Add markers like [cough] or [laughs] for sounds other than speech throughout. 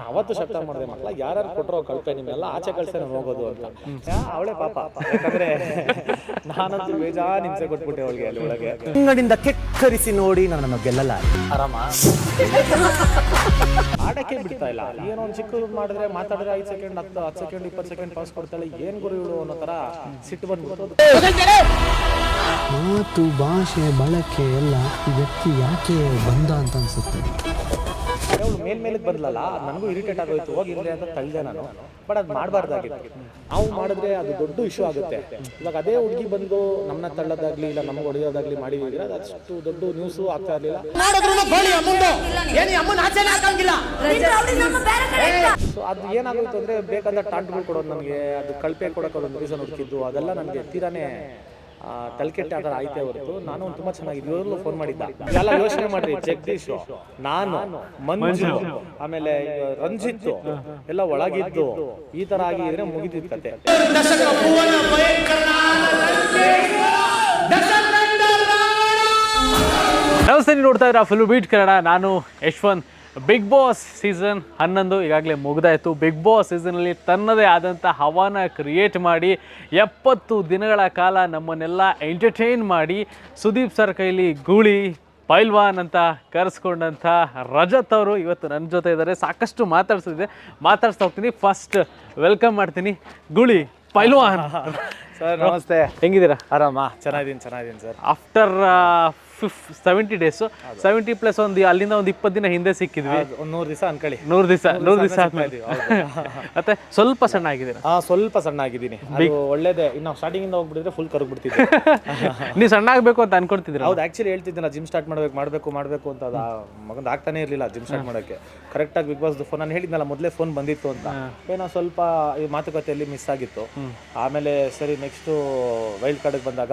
ನಾನು ಅವತ್ತು ಶಬ್ದ ಮಾಡಿದೆ ಮಕ್ಕಳ ಯಾರು ಕೊಟ್ಟರೋ ಕಳ್ಪೆ ನಿಮ್ಮೆಲ್ಲ ಆಚೆ ಕಳ್ಸೆ ನಾನು ಹೋಗೋದು ಅಂತ. ಅವಳೆ ಪಾಪ. ಯಾಕಂದ್ರೆ ನಾನಂತೂ ಬೇಜಾನ್ ಹಿಂಸೆ ಕೊಟ್ಬಿಟ್ಟೆ ಅವಳಿಗೆ ಅಲ್ಲಿ ಒಳಗೆ. ಅಂಗಡಿಯಿಂದ ಕೆಕ್ಕರಿಸಿ ನೋಡಿ ನನ್ನನ್ನು ಗೆಲ್ಲಲ್ಲ ಆರಾಮ? ಆಡಕ್ಕೆ ಬಿಡ್ತಾ ಇಲ್ಲ. ಏನೋ ಒಂದು ಚಿಕ್ಕ ಮಾಡಿದ್ರೆ ಮಾತಾಡಿದ್ರೆ ಐದು ಸೆಕೆಂಡ್ ಹತ್ತು ಹತ್ತು ಸೆಕೆಂಡ್ ಇಪ್ಪತ್ತು ಸೆಕೆಂಡ್ ಪಾಸ್ ಕೊಡ್ತಾಳೆ ಏನ್ ಗುರು ಇವಳು ಅನ್ನೋ ತರ ಸಿಟ್ಟು ಬಂದ್ಬಿಟ್ಟು ಮಾತು ಭಾಷೆ ಬಳಕೆ ಎಲ್ಲ ಈ ವ್ಯಕ್ತಿ ಯಾಕೆ ಬಂದ ಅಂತ ಅನ್ಸುತ್ತೆ? ಅವಳು ಮೇಲ್ ಮೇಲಕ್ಕೆ ಬಂದ್ಲಲ್ಲ ನನಗೂ ಇರಿಟೇಟ್ ಆಗೋಯ್ತು ಹೋಗಿರಲಿ ಅಂತ ತಳ್ಳಿದೆ ನಾನು. ಬಟ್ ಅದು ಮಾಡಬಾರ್ದಾಗಿತ್ತು. ನಾವು ಮಾಡಿದ್ರೆ ಅದು ದೊಡ್ಡ ಇಶ್ಯೂ ಆಗುತ್ತೆ. ಇವಾಗ ಅದೇ ಹುಡುಗಿ ಬಂದು ನಮ್ಮನ್ನ ತಳ್ಳೋದಾಗ್ಲಿ ಇಲ್ಲ ನಮ್ಗೆ ಹೊಡೆಯೋದಾಗ್ಲಿ ಮಾಡಿದ್ರೆ ಅದು ಅಷ್ಟು ದೊಡ್ಡ ನ್ಯೂಸು ಆಗ್ತಾ ಇರಲಿಲ್ಲ. ಸೊ ಅದು ಏನಾಗುತ್ತೆ ಅಂದ್ರೆ ಬೇಕಾದ ಟಾಂಟ್ಗಳು ಕೊಡೋದು ನಮಗೆ ಅದು ಕಳಪೆ ಕೊಡೋಕೆ ಒಂದು ರೀಸನ್ ಹುಡುಕಿದ್ದು ಅದೆಲ್ಲ ನನಗೆ ತೀರಾನೇ ತಲೆಕೆಟ್ಟ ಥರ ಆಯ್ತೇ ಹೊರತು ನಾನು ತುಂಬಾ ಚೆನ್ನಾಗಿ ಇವ್ರಲ್ಲೂ ಫೋನ್ ಮಾಡಿದ್ದ. ಎಲ್ಲ ಯೋಚನೆ ಮಾಡ್ರಿ ಜಗದೀಶ್, ನಾನು, ಮಂಜು, ಆಮೇಲೆ ರಂಜಿತ್, ಎಲ್ಲ ಒಳಗಿದ್ದು, ಈ ತರ ಆಗಿದ್ರೆ ಇದ್ರೆ ಕತೆ. ನಮಸ್ತೆ ನೋಡ್ತಾ ಇದ್ದೀರಾ? Full beat Kannada. ನಾನು ಯಶ್ವಂತ್. ಬಿಗ್ ಬಾಸ್ ಸೀಸನ್ ಹನ್ನೊಂದು ಈಗಾಗಲೇ ಮುಗಿದಾಯಿತು. ಬಿಗ್ ಬಾಸ್ ಸೀಸನಲ್ಲಿ ತನ್ನದೇ ಆದಂಥ ಹವಾನ ಕ್ರಿಯೇಟ್ ಮಾಡಿ ಎಪ್ಪತ್ತು ದಿನಗಳ ಕಾಲ ನಮ್ಮನ್ನೆಲ್ಲ ಎಂಟರ್ಟೈನ್ ಮಾಡಿ ಸುದೀಪ್ ಸರ್ ಕೈಲಿ ಗೂಳಿ ಪೈಲ್ವಾನ್ ಅಂತ ಕರೆಸ್ಕೊಂಡಂಥ ರಜತ್ ಅವರು ಇವತ್ತು ನನ್ನ ಜೊತೆ ಇದ್ದಾರೆ. ಸಾಕಷ್ಟು ಮಾತಾಡ್ಸಿದೆ ಮಾತಾಡ್ಸ್ತಾ ಹೋಗ್ತೀನಿ. ಫಸ್ಟ್ ವೆಲ್ಕಮ್ ಮಾಡ್ತೀನಿ. ಗುಳಿ ಪೈಲ್ವಾನ್. [laughs] ಸರ್ ನಮಸ್ತೆ. ಹೆಂಗಿದ್ದೀರಾ? ಆರಾಮ. ಚೆನ್ನಾಗಿದ್ದೀನಿ ಚೆನ್ನಾಗಿದ್ದೀನಿ sir. After fif seventy days seventy plus ಒಂದು ಅಲ್ಲಿಂದ ಒಂದು ಇಪ್ಪತ್ತು ದಿನ ಹಿಂದೆ ಸಿಕ್ಕಿದ್ವಿ. ಒಂದು ನೂರು ದಿವಸ ಅನ್ಕೊಳ್ಳಿ. ನೂರು ದಿವಸ ನೂರು ದಿವಸ ಆದ್ಮೇಲೆ. [laughs] ಮತ್ತೆ ಸ್ವಲ್ಪ ಸಣ್ಣ ಆಗಿದ್ದೀನಿ ಹಾ ಸ್ವಲ್ಪ ಸಣ್ಣ ಆಗಿದ್ದೀನಿ ಅದು ಒಳ್ಳೇದೇ. ಇನ್ನು ಸ್ಟಾರ್ಟಿಂಗ್ ಇಂದ ಹೋಗ್ಬಿಟ್ಟಿದ್ರೆ ಫುಲ್ ಕರಗ್ಬಿಡ್ತಿದ್ದೆ. [laughs] ನೀವು ಸಣ್ಣ ಆಗಬೇಕು ಅಂತ ಅನ್ಕೊಳ್ತಿದ್ದೀರಾ ಹೌದು ಆಕ್ಚುಲಿ ಹೇಳ್ತಿದ್ದೆ ಜಿಮ್ ಸ್ಟಾರ್ಟ್ ಮಾಡ್ಬೇಕು ಮಾಡಬೇಕು ಮಾಡಬೇಕು ಅಂತ. ಅದು ಮಗಂದು ಆಗ್ತಾನೆ ಇರಲಿಲ್ಲ ಜಿಮ್ ಸ್ಟಾರ್ಟ್ ಮಾಡೋಕ್ಕೆ. ಕರೆಕ್ಟಾಗಿ ಬಿಗ್ ಬಾಸ್ ಫೋನ್ ನಾನು ಹೇಳಿದ್ನಲ್ಲ ಮೊದಲೇ ಫೋನ್ ಬಂದಿತ್ತು ಅಂತ. ಏನೋ ಸ್ವಲ್ಪ ಈ ಮಾತುಕತೆಯಲ್ಲಿ ಮಿಸ್ ಆಗಿತ್ತು. ಆಮೇಲೆ ಸರಿ ನೆಕ್ಸ್ಟು ವೈಲ್ಡ್ ಕಾರ್ಡಿಗೆ ಬಂದಾಗ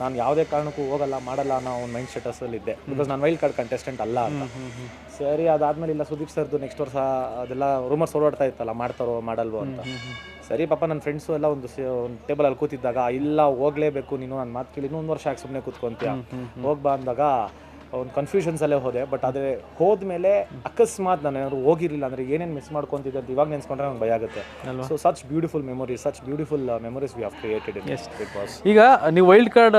ನಾನು ಯಾವುದೇ ಕಾರಣಕ್ಕೂ ಹೋಗಲ್ಲ ಮಾಡಲ್ಲ ಅನ್ನೋ ಒಂದು ಮೈಂಡ್ ಸೆಟಸಲ್ಲಿ ಇದ್ದೆ. ಬಿಕಾಸ್ ನಾನು ವೈಲ್ಡ್ ಕಾರ್ಡ್ ಕಂಟೆಸ್ಟೆಂಟ್ ಅಲ್ಲ ಅಂತ. ಸರಿ ಅದಾದ್ಮೇಲೆ ಇಲ್ಲ ಸುದೀಪ್ ಸರ್ದು ನೆಕ್ಸ್ಟ್ ವರ್ಷ ಅದೆಲ್ಲ ರೂಮರ್ಸ್ ಓಡಾಡ್ತಾ ಇತ್ತಲ್ಲ ಮಾಡ್ತಾರೋ ಮಾಡಲ್ವೋ ಅಂತ. ಸರಿ ಪಾಪ ನನ್ನ ಫ್ರೆಂಡ್ಸು ಎಲ್ಲ ಒಂದು ಒಂದು ಟೇಬಲ್ ಅಲ್ಲಿ ಕೂತಿದ್ದಾಗ ಇಲ್ಲ ಹೋಗ್ಲೇಬೇಕು ನೀನು ನನ್ನ ಮಾತು ಕೇಳಿ ಇನ್ನೊಂದು ಒಂದು ವರ್ಷ ಯಾಕೆ ಸುಮ್ಮನೆ ಕೂತ್ಕೊಂತೀಯ? ಹೋಗ್ಬಾ ಅಂದಾಗ ಒಂದು ಕನ್ಫ್ಯೂಷನ್ಸಲ್ಲೇ ಹೋದೆ ಬಟ್ ಆದರೆ ಹೋದ್ಮೇಲೆ ಅಕಸ್ಮಾತ್ ನಾನು ಏನಾದ್ರು ಹೋಗಿರಲಿಲ್ಲ ಅಂದ್ರೆ ಏನೇನು ಮಿಸ್ ಮಾಡ್ಕೊತಿದ್ದೆ ಅಂತ ಇವಾಗ ನೆನ್ಸ್ಕೊಂಡ್ರೆ ನಂಗೆ ಭಯ ಆಗುತ್ತೆ. So such beautiful memories such beautiful memories we have created in Bigg Boss ಈಗ ನೀವು ವೈಲ್ಡ್ ಕಾರ್ಡ್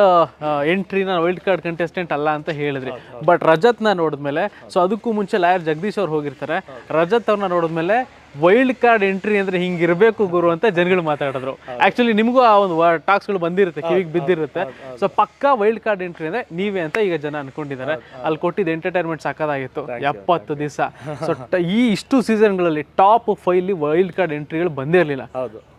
ಎಂಟ್ರಿನ ವೈಲ್ಡ್ ಕಾರ್ಡ್ ಕಂಟೆಸ್ಟೆಂಟ್ ಅಲ್ಲ ಅಂತ ಹೇಳಿದ್ರಿ. ಬಟ್ ರಜತ್ನ ನೋಡಿದ್ಮೇಲೆ ಸೊ ಅದಕ್ಕೂ ಮುಂಚೆ ಲಾಯರ್ ಜಗದೀಶ್ ಅವ್ರು ಹೋಗಿರ್ತಾರೆ. ರಜತ್ ಅವ್ರನ್ನ ನೋಡಿದ್ಮೇಲೆ ವೈಲ್ಡ್ ಕಾರ್ಡ್ ಎಂಟ್ರಿ ಅಂದ್ರೆ ಹಿಂಗಿರಬೇಕು ಗುರು ಅಂತ ಜನಗಳು ಮಾತಾಡಿದ್ರು. ಆಕ್ಚುಲಿ ನಿಮಗೂ ಆ ಒಂದು ಟಾಕ್ಸ್ಗಳು ಬಂದಿರುತ್ತೆ ಕಿವಿಗೆ ಬಿದ್ದಿರುತ್ತೆ. ಸೊ ಪಕ್ಕಾ ವೈಲ್ಡ್ ಕಾರ್ಡ್ ಎಂಟ್ರಿ ಅಂದ್ರೆ ನೀವೇ ಅಂತ ಈಗ ಜನ ಅನ್ಕೊಂಡಿದ್ದಾರೆ. ಅಲ್ಲಿ ಕೊಟ್ಟಿದ್ದ ಎಂಟರ್ಟೈನ್ಮೆಂಟ್ ಸಾಕಾಗಿತ್ತು ಎಪ್ಪತ್ತು ದಿವಸ. ಸೊ [laughs] ಈ ಇಷ್ಟು ಸೀಸನ್ಗಳಲ್ಲಿ ಟಾಪ್ ಫೈಲಿ ವೈಲ್ಡ್ ಕಾರ್ಡ್ ಎಂಟ್ರಿಗಳು ಬಂದಿರಲಿಲ್ಲ.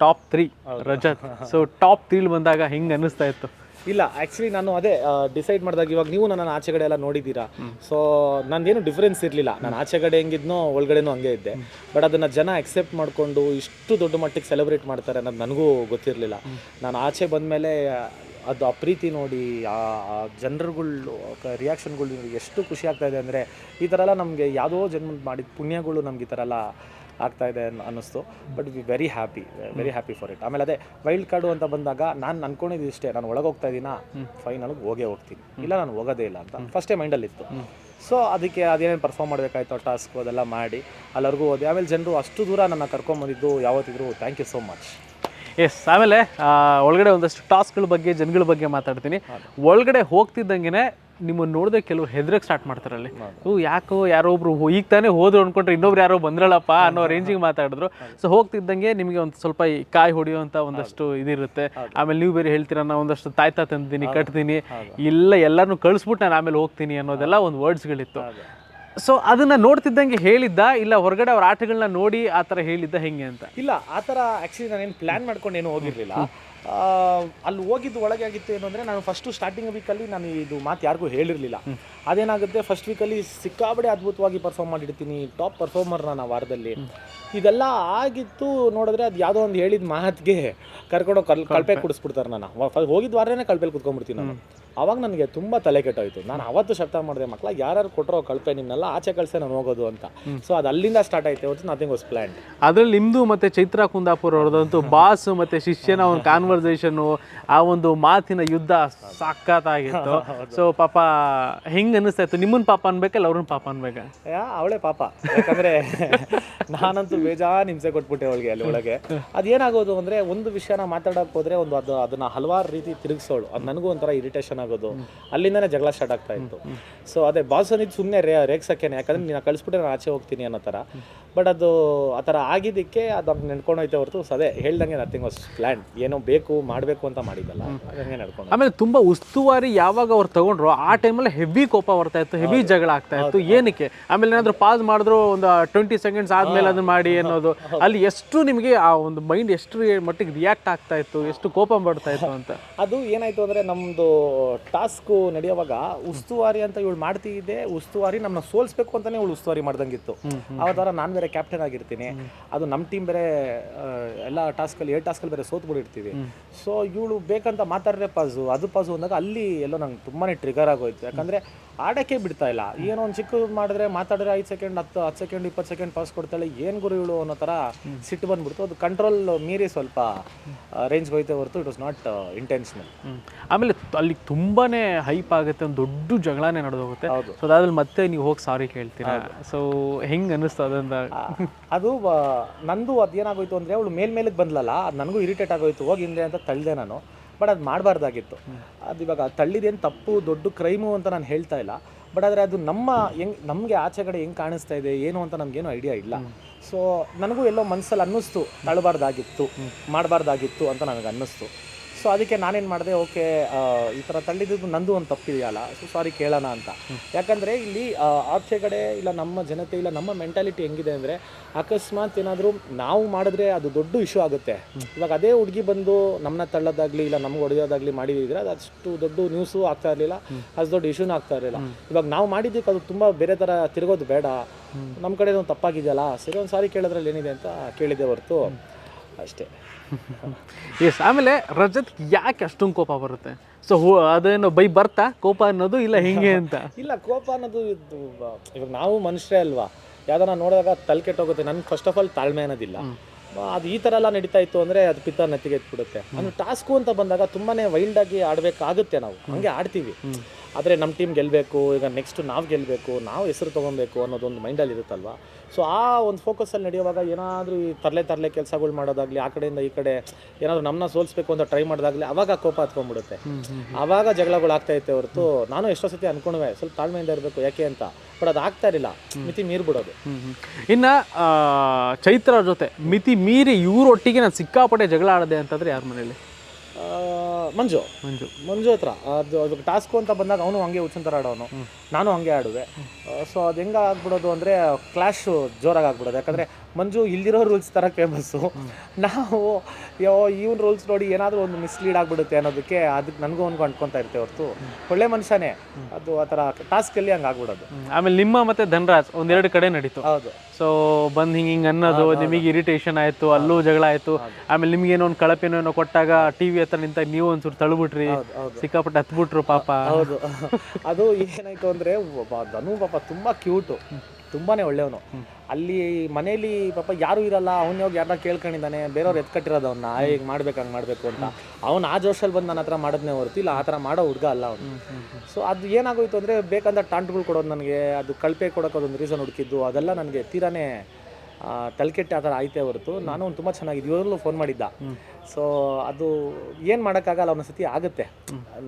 Top three Rajath. So top ತ್ರೀಲಿ ಬಂದಾಗ ಹೆಂಗ್ ಅನಿಸ್ತಾ ಇತ್ತು. ಇಲ್ಲ ಆ್ಯಕ್ಚುಲಿ ನಾನು ಅದೇ ಡಿಸೈಡ್ ಮಾಡಿದಾಗ ಇವಾಗ ನೀವು ನನ್ನ ಆಚೆಗಡೆ ಎಲ್ಲ ನೋಡಿದ್ದೀರಾ. ಸೊ ನಂದೇನು ಡಿಫ್ರೆನ್ಸ್ ಇರಲಿಲ್ಲ. ನಾನು ಆಚೆಗಡೆ ಹೆಂಗಿದ್ನೋ ಒಳಗಡೆನೂ ಹಂಗೆ ಇದ್ದೆ. ಬಟ್ ಅದನ್ನು ಜನ ಅಕ್ಸೆಪ್ಟ್ ಮಾಡಿಕೊಂಡು ಇಷ್ಟು ದೊಡ್ಡ ಮಟ್ಟಿಗೆ ಸೆಲೆಬ್ರೇಟ್ ಮಾಡ್ತಾರೆ ಅನ್ನೋದು ನನಗೂ ಗೊತ್ತಿರಲಿಲ್ಲ. ನಾನು ಆಚೆ ಬಂದಮೇಲೆ ಅದು ಆ ಪ್ರೀತಿ ನೋಡಿ ಆ ಜನರುಗಳು ರಿಯಾಕ್ಷನ್ಗಳು ಎಷ್ಟು ಖುಷಿ ಆಗ್ತಾ ಇದೆ ಅಂದರೆ ಈ ಥರ ಎಲ್ಲ ನಮಗೆ ಯಾವುದೋ ಜನ್ಮ ಮಾಡಿದ ಪುಣ್ಯಗಳು ನಮ್ಗೆ ಈ ಥರ ಎಲ್ಲ ಆಗ್ತಾ ಇದೆ ಅನ್- ಅನ್ನಿಸ್ತು. But we very happy very happy for it ಆಮೇಲೆ ಅದೇ ವೈಲ್ಡ್ ಕಾರ್ಡು ಅಂತ ಬಂದಾಗ ನಾನು ಅನ್ಕೊಂಡಿದ್ದು ಇಷ್ಟೇ ನಾನು ಒಳಗೆ ಹೋಗ್ತಾ ಇದ್ದೀನಾ ಫೈನಲ್ಗೆ ಹೋಗೇ ಹೋಗ್ತೀನಿ. ಇಲ್ಲ ನಾನು ಹೋಗೋದೇ ಇಲ್ಲ ಅಂತ. ಫಸ್ಟೇ ಮೈಂಡಲ್ಲಿತ್ತು ಸೊ ಅದಕ್ಕೆ ಅದೇನೇನು ಪರ್ಫಾರ್ಮ್ ಮಾಡಬೇಕಾಯ್ತು ಟಾಸ್ಕ್ ಅದೆಲ್ಲ ಮಾಡಿ ಅಲ್ಲರಿಗೂ ಹೋದೆ. ಆಮೇಲೆ ಜನರು ಅಷ್ಟು ದೂರ ನನ್ನ ಕರ್ಕೊಂಬಂದಿದ್ದು ಯಾವತ್ತಿದ್ರು thank you so much yes ಆಮೇಲೆ ಒಳಗಡೆ ಒಂದಷ್ಟು ಟಾಸ್ಕ್ಗಳ ಬಗ್ಗೆ ಜನಗಳ ಬಗ್ಗೆ ಮಾತಾಡ್ತೀನಿ. ಒಳಗಡೆ ಹೋಗ್ತಿದ್ದಂಗೆ ನಿಮ್ಮನ್ನು ನೋಡಿದ್ರೆ ಕೆಲವು ಹೆದ್ರಕ್ಕೆ ಸ್ಟಾರ್ಟ್ ಮಾಡ್ತಾರಲ್ಲಿ. ಹ್ಞೂ ಯಾಕೋ ಯಾರೋ ಒಬ್ರು ಈಗ ತಾನೇ ಹೋದ್ರು ಅನ್ಕೊಂಡ್ರೆ ಇನ್ನೊಬ್ರು ಯಾರೋ ಬಂದ್ರಲ್ಲಪ್ಪ ಅನ್ನೋ ರೇಂಜಿಗೆ ಮಾತಾಡಿದ್ರು. ಸೊ ಹೋಗ್ತಿದ್ದಂಗೆ ನಿಮಗೆ ಒಂದು ಸ್ವಲ್ಪ ಈ ಕಾಯಿ ಹೊಡೆಯುವಂಥ ಒಂದಷ್ಟು ಇದಿರುತ್ತೆ. ಆಮೇಲೆ ನೀವು ಬೇರೆ ಹೇಳ್ತೀರ ನಾ ಒಂದಷ್ಟು ತಾಯ್ತಾ ತಂದಿದ್ದೀನಿ ಕಟ್ತೀನಿ. ಇಲ್ಲ ಎಲ್ಲರನ್ನೂ ಕಳಿಸ್ಬಿಟ್ಟು ನಾನು ಆಮೇಲೆ ಹೋಗ್ತೀನಿ ಅನ್ನೋದೆಲ್ಲ ಒಂದು ವರ್ಡ್ಸ್ಗಳಿತ್ತು ಸೊ ಅದನ್ನ ನೋಡ್ತಿದ್ದಂಗೆ ಹೇಳಿದ್ದ ಇಲ್ಲ ಹೊರಗಡೆ ಅವ್ರ ಆಟಗಳನ್ನ ನೋಡಿ ಆ ಥರ ಹೇಳಿದ್ದ ಹೆಂಗೆ ಅಂತ? ಇಲ್ಲ ಆ ಥರ ಆ್ಯಕ್ಚುಲಿ ನಾನೇನು ಪ್ಲ್ಯಾನ್ ಮಾಡ್ಕೊಂಡು ಏನೂ ಹೋಗಿರಲಿಲ್ಲ. ಅಲ್ಲಿ ಹೋಗಿದ್ದು ಒಳಗೆ ಆಗಿತ್ತು ಏನು ಅಂದರೆ ನಾನು ಫಸ್ಟು ಸ್ಟಾರ್ಟಿಂಗ್ ವೀಕಲ್ಲಿ ನಾನು ಇದು ಮಾತು ಯಾರಿಗೂ ಹೇಳಿರಲಿಲ್ಲ. ಅದೇನಾಗುತ್ತೆ ಫಸ್ಟ್ ವೀಕಲ್ಲಿ ಸಿಕ್ಕಾಬಡೆ ಅದ್ಭುತವಾಗಿ ಪರ್ಫಾರ್ಮ್ ಮಾಡಿಡ್ತೀನಿ ಟಾಪ್ ಪರ್ಫಾರ್ಮರ್ ನಾನು ಆ ವಾರದಲ್ಲಿ. ಇದೆಲ್ಲ ಆಗಿತ್ತು ನೋಡಿದ್ರೆ ಅದು ಯಾವುದೋ ಒಂದು ಹೇಳಿದ ಮಾತಿಗೆ ಕರ್ಕೊಂಡು ಕಲ್ ಕಳಪೆ. ಕುಡಿಸ್ಬಿಡ್ತಾರೆ ನಾನು ಹೋಗಿದ್ದ ವಾರನೇ ಕಳಪೆಲಿ ಕುತ್ಕೊಂಡ್ಬಿಡ್ತೀನಿ ನಾನು. ಅವಾಗ ನನಗೆ ತುಂಬ ತಲೆ ಕೆಟ್ಟೋಯ್ತು. ನಾನು ಅವತ್ತು ಶಬ್ದ ಮಾಡಿದೆ ಮಕ್ಕಳ ಯಾರ್ಯಾರು ಕೊಟ್ಟರೋ ಕಳಪೆ ನಿಮ್ಮನ್ನೆಲ್ಲ ಆಚೆ ಕಳ್ಸೆ ನಾನು ಹೋಗೋದು ಅಂತ. ಸೊ ಅದು ಅಲ್ಲಿಂದ ಸ್ಟಾರ್ಟ್ ಆಯ್ತು ಹೊರತು ನಥಿಂಗ್ ವಾಸ್ ಪ್ಲ್ಯಾನ್ ಅದ್ರಲ್ಲಿ ನಿಮ್ಮದು ಮತ್ತೆ ಚೈತ್ರ ಕುಂದಾಪುರ ಅವ್ರದಂತೂ ಬಾಸ್ ಮತ್ತೆ ಶಿಷ್ಯನ ಒಂದು ಕಾನ್ವರ್ಸೇಷನ್ ಕಾನ್ವರ್ಸೇಷನ್ ಆ ಒಂದು ಮಾತಿನ ಯುದ್ಧ ಸಾಕತ್ತಾಗಿತ್ತು ಸೊ [laughs] ಪಾಪ ಹೆಂಗ್ ಅನಿಸ್ತಾ ಇತ್ತು? ನಿಮ್ಮನ್ ಪಾಪ ಅನ್ಬೇಕಲ್ಲ ಅವ್ರನ್ನ ಪಾಪ ಅನ್ಬೇಕ? ಅವಳೇ ಪಾಪ. ಯಾಕಂದ್ರೆ [laughs] ನಾನಂತೂ ಬೇಜಾನ್ ಹಿಂಸೆ ಕೊಟ್ಬಿಟ್ಟೆ ಅವಳಿಗೆ ಅಲ್ಲಿ ಒಳಗೆ. ಅದೇನಾಗೋದು ಅಂದ್ರೆ ಒಂದು ವಿಷಯನ ಮಾತಾಡಕ್ ಹೋದ್ರೆ ಒಂದು ಅದು ಅದನ್ನ ಹಲವಾರು ರೀತಿ ತಿರುಗಿಸೋಳು. ಅದು ನನಗೂ ಒಂಥರ ಇರಿಟೇಷನ್ ಆಗೋದು. ಅಲ್ಲಿಂದನೇ ಜಗಳ ಸ್ಟಾರ್ಟ್ ಆಗ್ತಾ ಇತ್ತು. ಸೊ ಅದೇ ಬಾಸ್ ಅಂದಿದ್ದು ಸುಮ್ಮನೆ ರೇ ರೇಗ್ಸಕ್ಕೇನೆ ಯಾಕಂದ್ರೆ ನೀನು ಕಳಿಸ್ಬಿಟ್ರೆ ನಾನು ಆಚೆ ಹೋಗ್ತೀನಿ ಅನ್ನೋ ಥರ. ಬಟ್ ಅದು ಆ ಥರ ಆಗಿದ್ದಕ್ಕೆ ಅದು ಹಂಗೆ ನಡ್ಕೊಂಡು ಹೋಯ್ತೆ ಹೊರತು ಅದೇ ಹೇಳ್ದಂಗೆ ನಥಿಂಗ್ ವಾಸ್ ಪ್ಲ್ಯಾನ್ ಏನೋ ಬೇಕು ಮಾಡಬೇಕು ಅಂತ ಮಾಡಿದ್ದಲ್ಲ. ಹಂಗೆ ನಡ್ಕೊಂಡು ಆಮೇಲೆ ತುಂಬಾ ಉಸ್ತುವಾರಿ ಯಾವಾಗ ಅವ್ರು ತಗೊಂಡ್ರು ಆ ಟೈಮಲ್ಲಿ ಹೆವಿ ಕೋಪ ಬರ್ತಾ ಇತ್ತು ಹೆವಿ ಜಗಳ ಆಗ್ತಾ ಇತ್ತು. ಏನಕ್ಕೆ? ಆಮೇಲೆ ಏನಾದರೂ ಪಾಸ್ ಮಾಡಿದ್ರು ಒಂದು ಟ್ವೆಂಟಿ ಸೆಕೆಂಡ್ಸ್ ಆದಮೇಲೆ ಅದನ್ನ ಮಾಡಿ ಅನ್ನೋದು. ಅಲ್ಲಿ ಎಷ್ಟು ನಿಮಗೆ ಆ ಒಂದು ಮೈಂಡ್ ಎಷ್ಟು ಮಟ್ಟಿಗೆ ರಿಯಾಕ್ಟ್ ಆಗ್ತಾ ಇತ್ತು ಎಷ್ಟು ಕೋಪ ಬರ್ತಾ ಇತ್ತು ಅಂತ? ಅದು ಏನಾಯ್ತು ಅಂದ್ರೆ ನಮ್ಮದು ಟಾಸ್ಕ್ ನಡೆಯುವಾಗ ಉಸ್ತುವಾರಿ ಅಂತ ಇವಳು ಮಾಡ್ತಿದ್ದೆ ಉಸ್ತುವಾರಿ ನಮ್ಮನ್ನ ಸೋಲ್ಸ್ಬೇಕು ಅಂತಲೇ ಇವಳು ಉಸ್ತುವಾರಿ ಮಾಡ್ದಂಗಿತ್ತು. ಥರ ನಾನು ಬೇರೆ ಕ್ಯಾಪ್ಟನ್ ಆಗಿರ್ತೀನಿ. ಅದು ನಮ್ಮ ಟೀಮ್ ಬೇರೆ ಎಲ್ಲ ಟಾಸ್ಕಲ್ಲಿ ಏಳು ಟಾಸ್ಕಲ್ಲಿ ಬೇರೆ ಸೋತ್ ಬಿಟ್ಟಿರ್ತೀವಿ ಸೊ ಇವಳು ಬೇಕಂತ ಮಾತಾಡಿದ್ರೆ ಪಾಸು ಅದು ಪಾಸು ಅಂದಾಗ ಅಲ್ಲಿ ಎಲ್ಲೋ ನಂಗೆ ತುಂಬಾನೇ ಟ್ರಿಗರ್ ಆಗೋಯ್ತು. ಯಾಕಂದರೆ ಆಡೋಕ್ಕೆ ಬಿಡ್ತಾ ಇಲ್ಲ. ಏನೋ ಒಂದು ಚಿಕ್ಕ ಮಾಡಿದ್ರೆ ಮಾತಾಡಿದ್ರೆ ಐದು ಸೆಕೆಂಡ್ ಹತ್ತು ಹತ್ತು ಸೆಕೆಂಡ್ ಇಪ್ಪತ್ತು ಸೆಕೆಂಡ್ ಪಾಸ್ ಕೊಡ್ತಾಳೆ ಏನು ಗುರು ಇವಳು ಅನ್ನೋ ಥರ ಸಿಟ್ಟು ಬಂದ್ಬಿಡ್ತು. ಅದು ಕಂಟ್ರೋಲ್ ಮೀರಿ ಸ್ವಲ್ಪ ರೇಂಜ್ ಹೋಯ್ತೆ ಹೊರತು ಇಟ್ ವಾಸ್ ನಾಟ್ ಇಂಟೆನ್ಷನಲ್ ಆಮೇಲೆ ಅಲ್ಲಿ ತುಂಬಾ ಹೈಪ್ ಆಗುತ್ತೆ ಒಂದು ದೊಡ್ಡ ಜಗಳನೇ ನಡೆದೋಗುತ್ತೆ. ಸೊ ಅದಾದ್ಮೇಲೆ ಮತ್ತೆ ನೀವು ಹೋಗಿ ಸಾರಿ ಕೇಳ್ತೀರಾ? ಸೊ ಹೆಂಗೆ ಅನ್ನಿಸ್ತು ಅದನ್ನ ಅದು ನಂದು ಅದೇನಾಗೋಯ್ತು ಅಂದರೆ ಅವಳು ಮೇಲ್ಮೇಲಕ್ಕೆ ಬಂದ್ಲಲ್ಲ, ಅದು ನನಗೂ ಇರಿಟೇಟ್ ಆಗೋಯ್ತು, ಹೋಗಿ ಹಿಂದೆ ಅಂತ ತಳ್ಳಿದೆ ನಾನು. ಬಟ್ ಅದು ಮಾಡಬಾರ್ದಾಗಿತ್ತು. ಅದು ಇವಾಗ ತಳ್ಳಿದೇನು ತಪ್ಪು, ದೊಡ್ಡ ಕ್ರೈಮು ಅಂತ ನಾನು ಹೇಳ್ತಾ ಇಲ್ಲ. ಬಟ್ ಆದರೆ ಅದು ನಮ್ಮ ಹೆಂಗ್, ನಮಗೆ ಆಚೆ ಕಡೆ ಹೆಂಗೆ ಕಾಣಿಸ್ತಾ ಇದೆ, ಏನು ಅಂತ ನಮಗೇನು ಐಡಿಯಾ ಇಲ್ಲ. ಸೊ ನನಗೂ ಎಲ್ಲೋ ಮನಸ್ಸಲ್ಲಿ ಅನ್ನಿಸ್ತು ತಳ್ಳಬಾರ್ದಾಗಿತ್ತು ಮಾಡಬಾರ್ದಾಗಿತ್ತು ಅಂತ ನನಗೆ ಅನ್ನಿಸ್ತು ಸೊ ಅದಕ್ಕೆ ನಾನೇನು ಮಾಡಿದೆ, ಓಕೆ ಈ ಥರ ತಳ್ಳಿದ್ದು ನಂದು ಒಂದು ತಪ್ಪಿದೆಯಲ್ಲ ಸೊ ಸಾರಿ ಕೇಳೋಣ ಅಂತ. ಯಾಕಂದರೆ ಇಲ್ಲಿ ಆಚೆ ಕಡೆ ಇಲ್ಲ ನಮ್ಮ ಜನತೆ ಇಲ್ಲ ನಮ್ಮ ಮೆಂಟಾಲಿಟಿ ಹೆಂಗಿದೆ ಅಂದರೆ ಅಕಸ್ಮಾತ್ ಏನಾದರೂ ನಾವು ಮಾಡಿದ್ರೆ ಅದು ದೊಡ್ಡ ಇಶ್ಯೂ ಆಗುತ್ತೆ. ಇವಾಗ ಅದೇ ಹುಡುಗಿ ಬಂದು ನಮ್ಮನ್ನ ತಳ್ಳೋದಾಗಲಿ ಇಲ್ಲ ನಮ್ಗೆ ಹೊಡೆಯೋದಾಗಲಿ ಮಾಡಿದ್ರೆ ಅದು ಅಷ್ಟು ದೊಡ್ಡ ನ್ಯೂಸು ಆಗ್ತಾ ಇರಲಿಲ್ಲ, ಅಷ್ಟು ದೊಡ್ಡ ಇಶ್ಯೂನೂ ಆಗ್ತಾ ಇರಲಿಲ್ಲ. ಇವಾಗ ನಾವು ಮಾಡಿದ್ದಕ್ಕೆ ಅದು ತುಂಬ ಬೇರೆ ಥರ ತಿರುಗೋದು ಬೇಡ. ನಮ್ಮ ಕಡೆ ಒಂದು ತಪ್ಪಾಗಿದೆಯಲ್ಲ, ಸರಿ ಒಂದು ಸಾರಿ ಕೇಳೋದ್ರಲ್ಲಿ ಏನಿದೆ ಅಂತ ಕೇಳಿದೆ ಹೊರತು. ಅಷ್ಟೇ. ಎಸ್ ಆಮೇಲೆ ರಜತ್ ಯಾಕೆ ಅಷ್ಟೊಂದು ಕೋಪ ಬರುತ್ತೆ? ಸೊ ಅದೇನು ಬೈ ಬರ್ತಾ? ಕೋಪ ಅನ್ನೋದು ಇಲ್ಲ ಹಿಂಗೆ ಅಂತ? ಇಲ್ಲ ಕೋಪ ಅನ್ನೋದು ಇದು ಇವಾಗ ನಾವು ಮನುಷ್ಯರೇ ಅಲ್ವಾ? ಯಾವ್ದಾರ ನೋಡಿದಾಗ ತಲೆ ಕೆಟ್ಟೋಗುತ್ತೆ ನನ್ಗೆ ಫಸ್ಟ್ ಆಫ್ ಆಲ್ ತಾಳ್ಮೆ ಅನ್ನೋದಿಲ್ಲ. ಅದು ಈ ಥರ ಎಲ್ಲ ನಡೀತಾ ಇತ್ತು ಅಂದರೆ ಅದು ಪಿತ್ತ ನೆತ್ತಿಗೆ ಎತ್ಬಿಡುತ್ತೆ. ಅಂದ್ರೆ ಟಾಸ್ಕು ಅಂತ ಬಂದಾಗ ತುಂಬಾನೇ ವೈಲ್ಡ್ ಆಗಿ ಆಡಬೇಕಾಗುತ್ತೆ ನಾವು. ಹಂಗೆ ಆಡ್ತೀವಿ. ಆದರೆ ನಮ್ಮ ಟೀಮ್ ಗೆಲ್ಲಬೇಕು ಈಗ ನೆಕ್ಸ್ಟ್ ನಾವು ಗೆಲ್ಲಬೇಕು ನಾವು ಹೆಸರು ತೊಗೊಬೇಕು ಅನ್ನೋದೊಂದು ಮೈಂಡಲ್ಲಿ ಇರುತ್ತಲ್ವಾ? ಸೊ ಆ ಒಂದು ಫೋಕಸಲ್ಲಿ ನಡೆಯುವಾಗ ಏನಾದರೂ ಈ ತರಲೆ ತರಲೆ ಕೆಲಸಗಳು ಮಾಡೋದಾಗಲಿ, ಆ ಕಡೆಯಿಂದ ಈ ಕಡೆ ಏನಾದರೂ ನಮ್ಮನ್ನ ಸೋಲಿಸ್ಬೇಕು ಅಂತ ಟ್ರೈ ಮಾಡೋದಾಗಲಿ, ಅವಾಗ ಕೋಪ ಹತ್ಕೊಂಡ್ಬಿಡುತ್ತೆ. ಆವಾಗ ಜಗಳಗಳು ಇತ್ತೆ ಹೊರತು ನಾನು ಎಷ್ಟೋ ಸತಿ ಅನ್ಕೊಂಡ್ವೆ, ಸ್ವಲ್ಪ ತಾಳ್ಮೆಯಿಂದ ಇರಬೇಕು, ಯಾಕೆ ಅಂತ. ಬಟ್ ಅದು ಆಗ್ತಾ ಇರಲಿಲ್ಲ. ಮಿತಿ ಮೀರ್ಬಿಡೋದು. ಇನ್ನ ಚೈತ್ರ ಜೊತೆ ಮಿತಿ ಮೀರಿ ಇವರೊಟ್ಟಿಗೆ ನಾನು ಸಿಕ್ಕಾಪಟ್ಟೆ ಜಗಳ ಆಡದೆ ಅಂತಂದ್ರೆ ಯಾರ ಮನೇಲಿ? ಮಂಜು. ಮಂಜು. ಮಂಜು ಹತ್ರ. ಅದು ಅದು ಟಾಸ್ಕು ಅಂತ ಬಂದಾಗ ಅವನು ಹಂಗೆ ಹುಚ್ಚನ್ ಥರ ಆಡೋನು. ನಾನು ಹಂಗೆ ಆಡುವೆ. ಸೊ ಅದು ಹೆಂಗ ಆಗ್ಬಿಡೋದು ಅಂದರೆ ಕ್ಲಾಶು ಜೋರಾಗಿ ಆಗ್ಬಿಡೋದು. ಯಾಕಂದರೆ ಮಂಜು ಇಲ್ದಿರೋ ರೂಲ್ಸ್ ಥರ ಫೇಮಸ್ಸು ನಾವು ಯೋ ಇವನ್ ರೂಲ್ಸ್ ನೋಡಿ ಏನಾದರೂ ಒಂದು ಮಿಸ್ಲೀಡ್ ಆಗಿಬಿಡುತ್ತೆ ಅನ್ನೋದಕ್ಕೆ ಅದಕ್ಕೆ ನನಗೂ ಒಂದು ಅಂಟ್ಕೊತಾ ಇರ್ತೇವೆ ಹೊರತು. ಒಳ್ಳೆ ಮನುಷ್ಯನೇ. ಅದು ಆ ಥರ ಟಾಸ್ಕಲ್ಲಿ ಹಂಗೆ ಆಗ್ಬಿಡೋದು. ಆಮೇಲೆ ನಿಮ್ಮ ಮತ್ತೆ ಧನರಾಜ್ ಒಂದೆರಡು ಕಡೆ ನಡೀತು. ಹೌದು. ಸೊ ಬಂದು ಹಿಂಗೆ ಹಿಂಗೆ ಅನ್ನೋದು ನಿಮಗೆ ಇರಿಟೇಷನ್ ಆಯಿತು ಅಲ್ಲೂ ಜಗಳ ಆಯಿತು. ಆಮೇಲೆ ನಿಮ್ಗೆ ಏನೋ ಒಂದು ಕಳಪೆನೋ ಏನೋ ಕೊಟ್ಟಾಗ ಟಿವಿ ಹತ್ರ ನಿಂತ ನೀವು ಒಂಚೂರು ತಳ್ಬಿಟ್ರಿ. ಸಿಕ್ಕಾಪಟ್ಟೆ ಹತ್ಬಿಟ್ರು ಪಾಪ. ಹೌದು. ಅದು ಏನಾಯ್ತು ಅಂದರೆ ಧನು ಪಾಪ ತುಂಬ ಕ್ಯೂಟು ತುಂಬಾನೇ ಒಳ್ಳೆಯವನು. ಅಲ್ಲಿ ಮನೇಲಿ ಪಾಪ ಯಾರೂ ಇರಲ್ಲ ಅವ್ನು ಹೋಗಿ ಯಾರನ್ನ ಕೇಳ್ಕೊಂಡಿದ್ದಾನೆ ಬೇರೆಯವ್ರು ಎತ್ಕಟ್ಟಿರೋದು ಅವನ್ನ ಈಗ ಮಾಡ್ಬೇಕು ಹಂಗೆ ಮಾಡಬೇಕು ಅಂತ. ಅವ್ನು ಆ ಜೋಶಲ್ಲಿ ಬಂದು ನನ್ನ ಹತ್ರ ಮಾಡೋದನ್ನೇ ಹೊರತು ಇಲ್ಲ ಆ ಥರ ಮಾಡೋ ಹುಡುಗ ಅಲ್ಲ ಅವನು. ಸೊ ಅದು ಏನಾಗೋಯ್ತು ಅಂದರೆ ಬೇಕಂತ ಟಾಂಟ್ಗಳು ಕೊಡೋದು ನನಗೆ ಅದು ಕಳಪೆ ಕೊಡೋಕೆ ಅದೊಂದು ರೀಸನ್ ಹುಡುಕಿದ್ದು ಅದೆಲ್ಲ ನನಗೆ ತೀರಾನೇ ತಲೆಕೆಟ್ಟೆ ಆ ಥರ ಆಯ್ತೇ ಹೊರತು ನಾನು ಅವ್ನು ತುಂಬ ಚೆನ್ನಾಗಿದ್ದು ಇವಾಗಲೂ ಫೋನ್ ಮಾಡಿದ್ದ. ಸೊ ಅದು ಏನು ಮಾಡೋಕ್ಕಾಗಲ್ಲ ಅವನ ಸತಿ ಆಗುತ್ತೆ.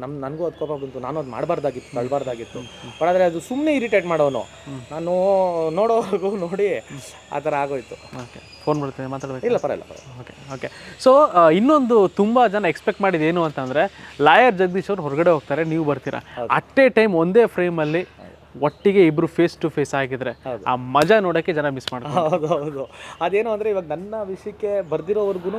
ನಮ್ಮ ನನಗೂ ಅದು ಕೋಪ ಬಂತು ನಾನು ಅದು ಮಾಡಬಾರ್ದಾಗಿತ್ತು ತಳ್ಬಾರ್ದಾಗಿತ್ತು. ಬಟ್ ಆದರೆ ಅದು ಸುಮ್ಮನೆ ಇರಿಟೇಟ್ ಮಾಡೋನು. ನಾನು ನೋಡೋವರೆಗೂ ನೋಡಿ ಆ ಥರ ಆಗೋಯ್ತು. ಓಕೆ. ಫೋನ್ ಮಾಡ್ತೇನೆ ಮಾತಾಡಬೇಕು? ಇಲ್ಲ ಪರವಾಗಿಲ್ಲ ಪರವಾಗಿಲ್ಲ. Okay okay. ಸೊ ಇನ್ನೊಂದು ತುಂಬ ಜನ ಎಕ್ಸ್ಪೆಕ್ಟ್ ಮಾಡಿದ ಏನು ಅಂತಂದ್ರೆ ಲಾಯರ್ ಜಗದೀಶ್ ಅವ್ರು ಹೊರಗಡೆ ಹೋಗ್ತಾರೆ ನೀವು ಬರ್ತೀರಾ. ಅಟ್ ಎ ಟೈಮ್ ಒಂದೇ ಫ್ರೇಮಲ್ಲಿ ಒಟ್ಟಿಗೆ ಇಬ್ರು ಫೇಸ್ ಟು ಫೇಸ್ ಆಗಿದ್ರೆ ಆ ಮಜಾ ನೋಡೋಕ್ಕೆ ಜನ ಮಿಸ್ ಮಾಡ್ತಾರೆ. ಹೌದು ಹೌದು. ಅದೇನು ಅಂದ್ರೆ ಇವಾಗ ನನ್ನ ವಿಷಯಕ್ಕೆ ಬರ್ದಿರೋವರೆಗೂ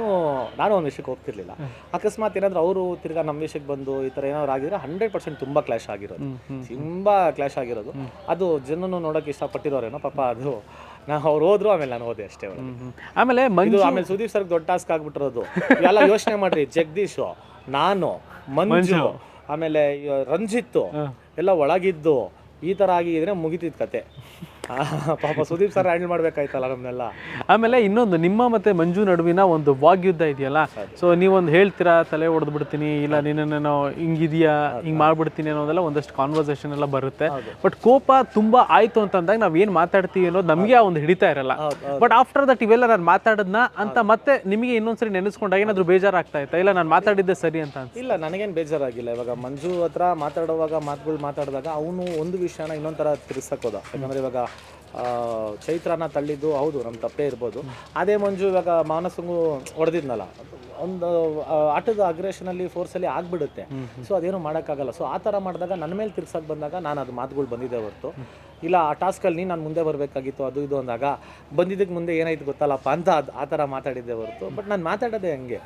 ನಾನು ಒಂದು ವಿಷಯಕ್ಕೆ ಹೋಗ್ತಿರ್ಲಿಲ್ಲ. ಅಕಸ್ಮಾತ್ ಏನಾದರೂ ಅವರು ತಿರ್ಗಾ ನಮ್ಮ ವಿಷಯಕ್ಕೆ ಬಂದು ಈ ಥರ ಏನಾದ್ರು ಆಗಿದ್ರೆ ಹಂಡ್ರೆಡ್ ಪರ್ಸೆಂಟ್ ತುಂಬಾ ಕ್ಲಾಶ್ ಆಗಿರೋದು. ತುಂಬಾ ಕ್ಲಾಶ್ ಆಗಿರೋದು. ಅದು ಜನನು ನೋಡೋಕೆ ಇಷ್ಟಪಟ್ಟಿರೋರೇನೋ ಪಾಪ ಅದು. ನಾವು ಅವ್ರು ಹೋದ್ರು ಆಮೇಲೆ ನಾನು ಹೋದೆ ಅಷ್ಟೇ. ಆಮೇಲೆ ಮಂಜು ಆಮೇಲೆ ಸುದೀಪ್ ಸರ್ಗೆ ದೊಡ್ಡ ಟಾಸ್ಕ್ ಆಗ್ಬಿಟ್ಟಿರೋದು. ಎಲ್ಲ ಯೋಚನೆ ಮಾಡ್ರಿ. ಜಗದೀಶ್ ನಾನು ಮಂಜು ಆಮೇಲೆ ರಂಜಿತ್ ರಂಜಿತ್ತು ಎಲ್ಲ ಒಳಗಿದ್ದು ಈ ತರ ಆಗಿದ್ರೆ ಮುಗಿತಿತ್ತು ಕತೆ. [laughs] ಪಾಪ ಸುದೀಪ್ ಸರ್ ಹ್ಯಾಂಡಲ್ ಮಾಡ್ಬೇಕಾಯ್ತಲ್ಲ ನಮ್ಮನ್ನೆಲ್ಲ ಆಮೇಲೆ ಇನ್ನೊಂದು ನಿಮ್ಮ ಮತ್ತೆ ಮಂಜು ನಡುವಿನ ಒಂದು ವಾಗ್ಯುದ್ಧ ಇದೆಯಲ್ಲ? ಸೊ ನೀವೊಂದು ಹೇಳ್ತೀರಾ ತಲೆ ಹೊಡೆದು ಬಿಡ್ತೀನಿ ಇಲ್ಲ ನಿನ್ನನ್ನು ಹಿಂಗಿದೆಯಾ ಹಿಂಗ್ ಮಾಡ್ಬಿಡ್ತೀನಿ ಅನ್ನೋದೆಲ್ಲ ಒಂದಷ್ಟು ಕಾನ್ವರ್ಸೇಷನ್ ಎಲ್ಲ ಬರುತ್ತೆ. ಬಟ್ ಕೋಪ ತುಂಬಾ ಆಯ್ತು ಅಂತಂದಾಗ ನಾವ್ ಏನ್ ಮಾತಾಡ್ತೀವಿ ಅನ್ನೋದು ನಮಗೆ ಆ ಒಂದು ಹಿಡಿತಾ ಇರಲ್ಲ. ಬಟ್ ಆಫ್ಟರ್ ದಟ್ ಇವೆಲ್ಲ ನಾನು ಮಾತಾಡದ್ನ ಅಂತ ಮತ್ತೆ ನಿಮಗೆ ಇನ್ನೊಂದ್ಸರಿ ನೆನೆಸ್ಕೊಂಡಾಗ ಏನಾದ್ರು ಬೇಜಾರಾಗ್ತಾ ಇತ್ತ? ಇಲ್ಲ ನಾನು ಮಾತಾಡಿದ್ದೆ ಸರಿ ಅಂತ ಇಲ್ಲ ನನಗೇನು ಬೇಜಾರಾಗಿಲ್ಲ. ಇವಾಗ ಮಂಜು ಹತ್ರ ಮಾತಾಡುವಾಗ ಮಾತುಗಳು ಮಾತಾಡಿದಾಗ ಅವನು ಒಂದು ವಿಷಯನ ಇನ್ನೊಂದು ಥರ ತಿರ್ಸಕ್ ಹೋದ. ಯಾಕಂದ್ರೆ ಇವಾಗ ಚೈತ್ರನ ತಳ್ಳಿದ್ದು ಹೌದು ನಮ್ಮ ತಪ್ಪೇ ಇರ್ಬೋದು. ಅದೇ ಮಂಜು ಇವಾಗ ಮಾನಸಂಗು ಹೊಡೆದಿದ್ನಲ್ಲ ಒಂದು ಆಟದ ಫೋರ್ಸ್ ಫೋರ್ಸಲ್ಲಿ ಆಗ್ಬಿಡುತ್ತೆ. ಸೊ ಅದೇನು ಮಾಡೋಕ್ಕಾಗಲ್ಲ. ಸೊ ಆ ಥರ ಮಾಡಿದಾಗ ನನ್ನ ಮೇಲೆ ತಿರ್ಸಕ್ಕೆ ಬಂದಾಗ ನಾನು ಅದು ಮಾತುಗಳು ಬಂದಿದ್ದೆ ಹೊರತು. ಇಲ್ಲ ಆ ಟಾಸ್ಕಲ್ಲಿ ನಾನು ಮುಂದೆ ಬರಬೇಕಾಗಿತ್ತು ಅದು ಇದು ಅಂದಾಗ ಬಂದಿದ್ದಕ್ಕೆ ಮುಂದೆ ಏನಾಯ್ತು ಗೊತ್ತಲ್ಲಪ್ಪ ಅಂತ ಅದು ಆ ಥರ ಮಾತಾಡಿದ್ದೆ ಹೊರತು. ಬಟ್ ನಾನು ಮಾತಾಡೋದೇ ಹಂಗೆ.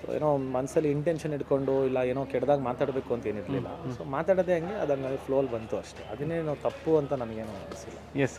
ಸೊ ಏನೋ ಮನಸ್ಸಲ್ಲಿ ಇಂಟೆನ್ಷನ್ ಇಟ್ಕೊಂಡು ಇಲ್ಲ ಏನೋ ಕೆಡ್ದಾಗ ಮಾತಾಡಬೇಕು ಅಂತ ಏನಿರಲಿಲ್ಲ. ಸೊ ಮಾತಾಡೋದೇ ಹಂಗೆ ಅದನ್ನ ಫ್ಲೋಲ್ ಬಂತು ಅಷ್ಟೇ. ಅದನ್ನೇನು ತಪ್ಪು ಅಂತ ನನಗೇನು ಅನಿಸಿಲ್ಲ. ಎಸ್